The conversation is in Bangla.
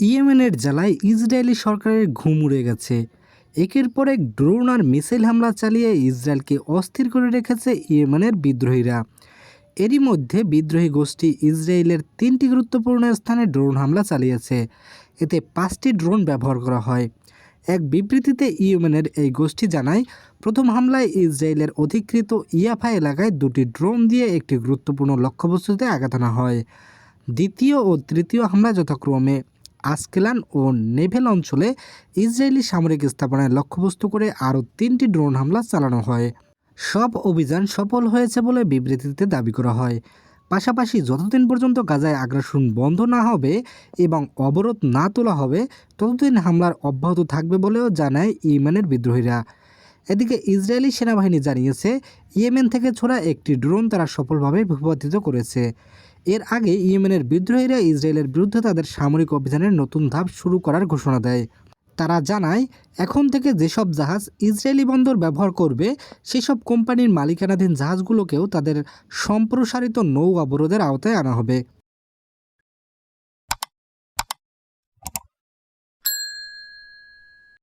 ইয়েমেনের জ্বালায় ইসরায়েলি সরকারের ঘুম উড়ে গেছে। একের পর এক ড্রোন আর মিসাইল হামলা চালিয়ে ইসরায়েলকে অস্থির করে রেখেছে ইয়েমেনের বিদ্রোহীরা। এরই মধ্যে বিদ্রোহী গোষ্ঠী ইসরায়েলের তিনটি গুরুত্বপূর্ণ স্থানে ড্রোন হামলা চালিয়েছে। এতে পাঁচটি ড্রোন ব্যবহার করা হয়। এক বিবৃতিতে ইয়েমেনের এই গোষ্ঠী জানায়, প্রথম হামলায় ইসরায়েলের অধিকৃত ইয়াফা এলাকায় দুটি ড্রোন দিয়ে একটি গুরুত্বপূর্ণ লক্ষ্যবস্তুতে আঘাত আনা হয়। দ্বিতীয় ও তৃতীয় হামলা যথাক্রমে। আসকেলান ও নেভেল অঞ্চলে ইসরায়েলি সামরিক স্থাপনায় লক্ষ্যবস্তু করে আরও তিনটি ড্রোন হামলা চালানো হয়। সব অভিযান সফল হয়েছে বলে বিবৃতিতে দাবি করা হয়। পাশাপাশি যতদিন পর্যন্ত গাজায় আগ্রাসন বন্ধ না হবে এবং অবরোধ না তোলা হবে, ততদিন হামলার অব্যাহত থাকবে বলেও জানায় ইয়েমেনের বিদ্রোহীরা। এদিকে ইসরায়েলি সেনাবাহিনী জানিয়েছে, ইয়েমেন থেকে ছোড়া একটি ড্রোন তারা সফলভাবে ভূপাতিত করেছে। এর আগে ইয়েমেনের বিদ্রোহীরা ইসরায়েলের বিরুদ্ধে তাদের সামরিক অভিযানের নতুন ধাপ শুরু করার ঘোষণা দেয়। তারা জানায়, এখন থেকে যেসব জাহাজ ইসরায়েলি বন্দর ব্যবহার করবে, সেসব কোম্পানির মালিকানাধীন জাহাজগুলোকেও তাদের সম্প্রসারিত নৌ অবরোধের আওতায় আনা হবে।